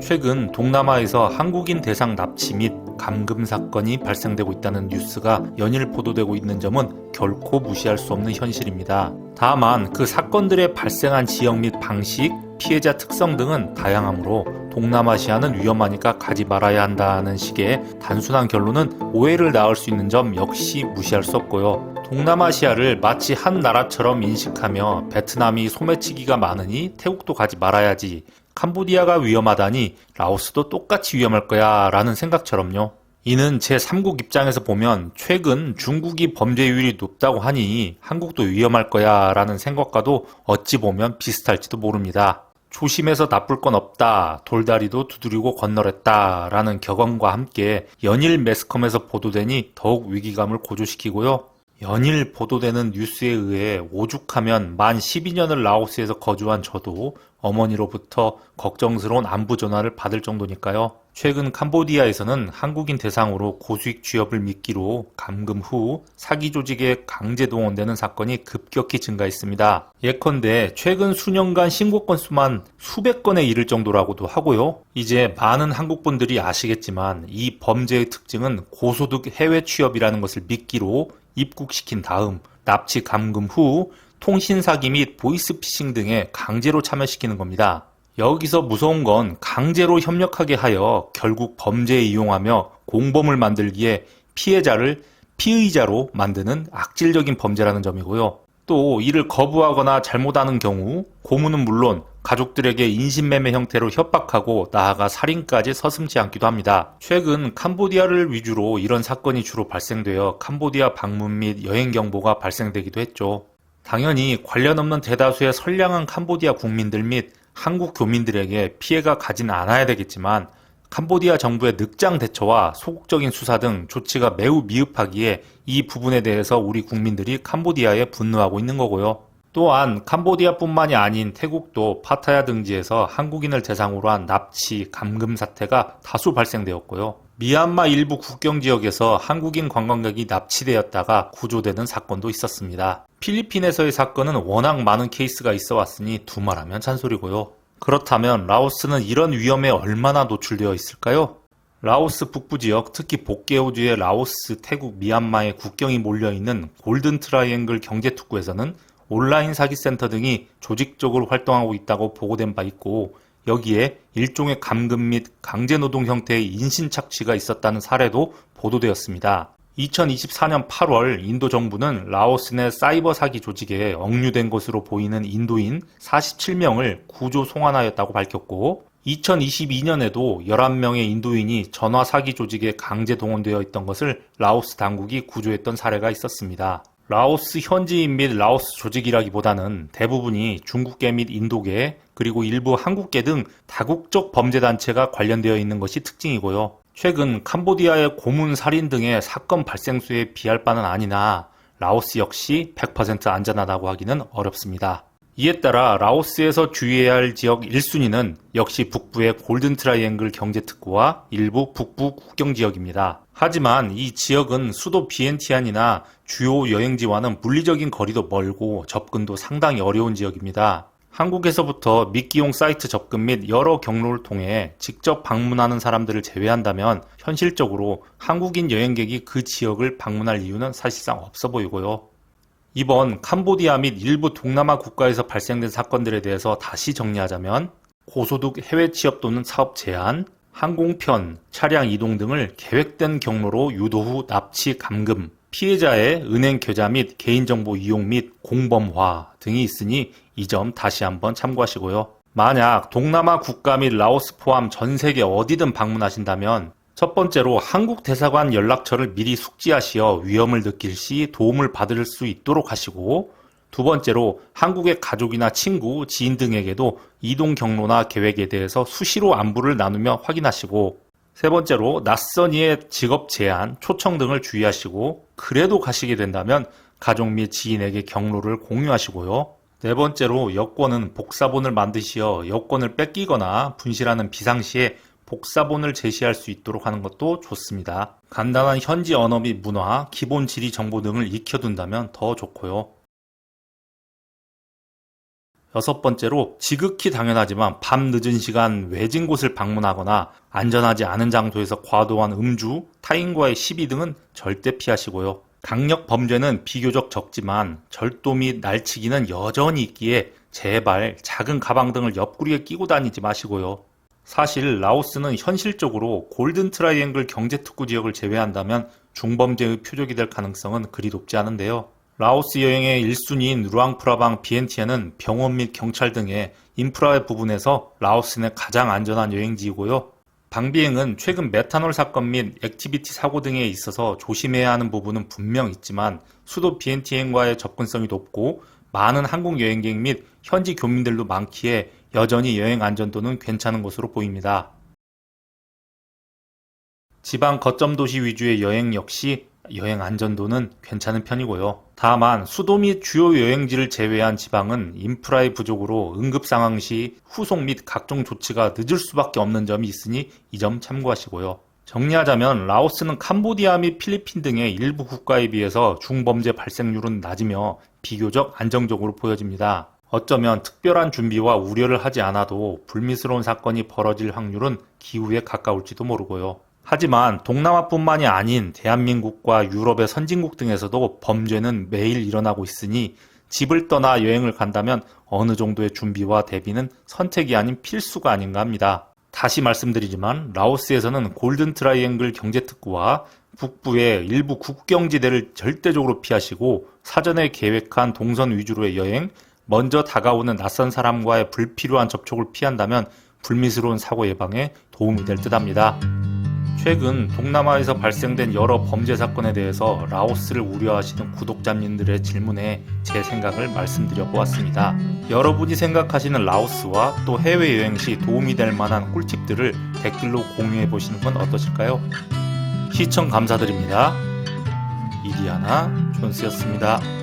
최근 동남아에서 한국인 대상 납치 및 감금 사건이 발생되고 있다는 뉴스가 연일 보도되고 있는 점은 결코 무시할 수 없는 현실입니다. 다만 그 사건들의 발생한 지역 및 방식, 피해자 특성 등은 다양하므로 동남아시아는 위험하니까 가지 말아야 한다는 식의 단순한 결론은 오해를 낳을 수 있는 점 역시 무시할 수 없고요. 동남아시아를 마치 한 나라처럼 인식하며 베트남이 소매치기가 많으니 태국도 가지 말아야지 캄보디아가 위험하다니 라오스도 똑같이 위험할 거야 라는 생각처럼요. 이는 제3국 입장에서 보면 최근 중국이 범죄율이 높다고 하니 한국도 위험할 거야 라는 생각과도 어찌 보면 비슷할지도 모릅니다. 조심해서 나쁠 건 없다. 돌다리도 두드리고 건너랬다. 라는 격언과 함께 연일 매스컴에서 보도되니 더욱 위기감을 고조시키고요. 연일 보도되는 뉴스에 의해 오죽하면 만 12년을 라오스에서 거주한 저도 어머니로부터 걱정스러운 안부 전화를 받을 정도니까요. 최근 캄보디아에서는 한국인 대상으로 고수익 취업을 미끼로 감금 후 사기 조직에 강제 동원되는 사건이 급격히 증가했습니다. 예컨대 최근 수년간 신고 건수만 수백 건에 이를 정도라고도 하고요. 이제 많은 한국 분들이 아시겠지만 이 범죄의 특징은 고소득 해외 취업이라는 것을 미끼로 입국시킨 다음 납치 감금 후 통신 사기 및 보이스피싱 등에 강제로 참여시키는 겁니다. 여기서 무서운 건 강제로 협력하게 하여 결국 범죄에 이용하며 공범을 만들기에 피해자를 피의자로 만드는 악질적인 범죄라는 점이고요. 또 이를 거부하거나 잘못하는 경우 고문은 물론 가족들에게 인신매매 형태로 협박하고 나아가 살인까지 서슴지 않기도 합니다. 최근 캄보디아를 위주로 이런 사건이 주로 발생되어 캄보디아 방문 및 여행 경보가 발생되기도 했죠. 당연히 관련 없는 대다수의 선량한 캄보디아 국민들 및 한국 교민들에게 피해가 가진 않아야 되겠지만 캄보디아 정부의 늑장 대처와 소극적인 수사 등 조치가 매우 미흡하기에 이 부분에 대해서 우리 국민들이 캄보디아에 분노하고 있는 거고요. 또한 캄보디아뿐만이 아닌 태국도 파타야 등지에서 한국인을 대상으로 한 납치, 감금 사태가 다수 발생되었고요. 미얀마 일부 국경 지역에서 한국인 관광객이 납치되었다가 구조되는 사건도 있었습니다. 필리핀에서의 사건은 워낙 많은 케이스가 있어 왔으니 두말하면 잔소리고요. 그렇다면 라오스는 이런 위험에 얼마나 노출되어 있을까요? 라오스 북부 지역, 특히 복개호주의 라오스, 태국, 미얀마의 국경이 몰려있는 골든 트라이앵글 경제 특구에서는 온라인 사기센터 등이 조직적으로 활동하고 있다고 보고된 바 있고 여기에 일종의 감금 및 강제노동 형태의 인신착취가 있었다는 사례도 보도되었습니다. 2024년 8월 인도 정부는 라오스 내 사이버 사기 조직에 억류된 것으로 보이는 인도인 47명을 구조 송환하였다고 밝혔고 2022년에도 11명의 인도인이 전화 사기 조직에 강제 동원되어 있던 것을 라오스 당국이 구조했던 사례가 있었습니다. 라오스 현지인 및 라오스 조직이라기보다는 대부분이 중국계 및 인도계 그리고 일부 한국계 등 다국적 범죄 단체가 관련되어 있는 것이 특징이고요. 최근 캄보디아의 고문 살인 등의 사건 발생 수에 비할 바는 아니나 라오스 역시 100% 안전하다고 하기는 어렵습니다. 이에 따라 라오스에서 주의해야 할 지역 1순위는 역시 북부의 골든 트라이앵글 경제 특구와 일부 북부 국경 지역입니다. 하지만 이 지역은 수도 비엔티안이나 주요 여행지와는 물리적인 거리도 멀고 접근도 상당히 어려운 지역입니다. 한국에서부터 미끼용 사이트 접근 및 여러 경로를 통해 직접 방문하는 사람들을 제외한다면 현실적으로 한국인 여행객이 그 지역을 방문할 이유는 사실상 없어 보이고요. 이번 캄보디아 및 일부 동남아 국가에서 발생된 사건들에 대해서 다시 정리하자면 고소득 해외 취업 또는 사업 제한, 항공편, 차량 이동 등을 계획된 경로로 유도 후 납치 감금, 피해자의 은행 계좌 및 개인정보 이용 및 공범화 등이 있으니 이 점 다시 한번 참고하시고요. 만약 동남아 국가 및 라오스 포함 전 세계 어디든 방문하신다면 첫 번째로 한국 대사관 연락처를 미리 숙지하시어 위험을 느낄 시 도움을 받을 수 있도록 하시고 두 번째로 한국의 가족이나 친구, 지인 등에게도 이동 경로나 계획에 대해서 수시로 안부를 나누며 확인하시고 세 번째로 낯선 이의 직업 제한, 초청 등을 주의하시고 그래도 가시게 된다면 가족 및 지인에게 경로를 공유하시고요. 네 번째로 여권은 복사본을 만드시어 여권을 뺏기거나 분실하는 비상시에 복사본을 제시할 수 있도록 하는 것도 좋습니다. 간단한 현지 언어 및 문화, 기본 지리 정보 등을 익혀둔다면 더 좋고요. 여섯 번째로 지극히 당연하지만 밤 늦은 시간 외진 곳을 방문하거나 안전하지 않은 장소에서 과도한 음주, 타인과의 시비 등은 절대 피하시고요. 강력 범죄는 비교적 적지만 절도 및 날치기는 여전히 있기에 제발 작은 가방 등을 옆구리에 끼고 다니지 마시고요. 사실 라오스는 현실적으로 골든 트라이앵글 경제특구 지역을 제외한다면 중범죄의 표적이 될 가능성은 그리 높지 않은데요. 라오스 여행의 1순위인 루앙프라방 비엔티아는 병원 및 경찰 등의 인프라의 부분에서 라오스 내 가장 안전한 여행지이고요. 방비행은 최근 메탄올 사건 및 액티비티 사고 등에 있어서 조심해야 하는 부분은 분명 있지만 수도 비엔티행과의 접근성이 높고 많은 한국 여행객 및 현지 교민들도 많기에 여전히 여행 안전도는 괜찮은 것으로 보입니다. 지방 거점 도시 위주의 여행 역시 여행 안전도는 괜찮은 편이고요. 다만 수도 및 주요 여행지를 제외한 지방은 인프라의 부족으로 응급 상황 시 후속 및 각종 조치가 늦을 수밖에 없는 점이 있으니 이 점 참고하시고요. 정리하자면 라오스는 캄보디아 및 필리핀 등의 일부 국가에 비해서 중범죄 발생률은 낮으며 비교적 안정적으로 보여집니다. 어쩌면 특별한 준비와 우려를 하지 않아도 불미스러운 사건이 벌어질 확률은 기후에 가까울지도 모르고요. 하지만 동남아뿐만이 아닌 대한민국과 유럽의 선진국 등에서도 범죄는 매일 일어나고 있으니 집을 떠나 여행을 간다면 어느 정도의 준비와 대비는 선택이 아닌 필수가 아닌가 합니다. 다시 말씀드리지만 라오스에서는 골든 트라이앵글 경제 특구와 북부의 일부 국경지대를 절대적으로 피하시고 사전에 계획한 동선 위주로의 여행, 먼저 다가오는 낯선 사람과의 불필요한 접촉을 피한다면 불미스러운 사고 예방에 도움이 될 듯합니다. 최근 동남아에서 발생된 여러 범죄 사건에 대해서 라오스를 우려하시는 구독자님들의 질문에 제 생각을 말씀드려 보았습니다. 여러분이 생각하시는 라오스와 또 해외여행 시 도움이 될 만한 꿀팁들을 댓글로 공유해 보시는 건 어떠실까요? 시청 감사드립니다. 이디아나 존스였습니다.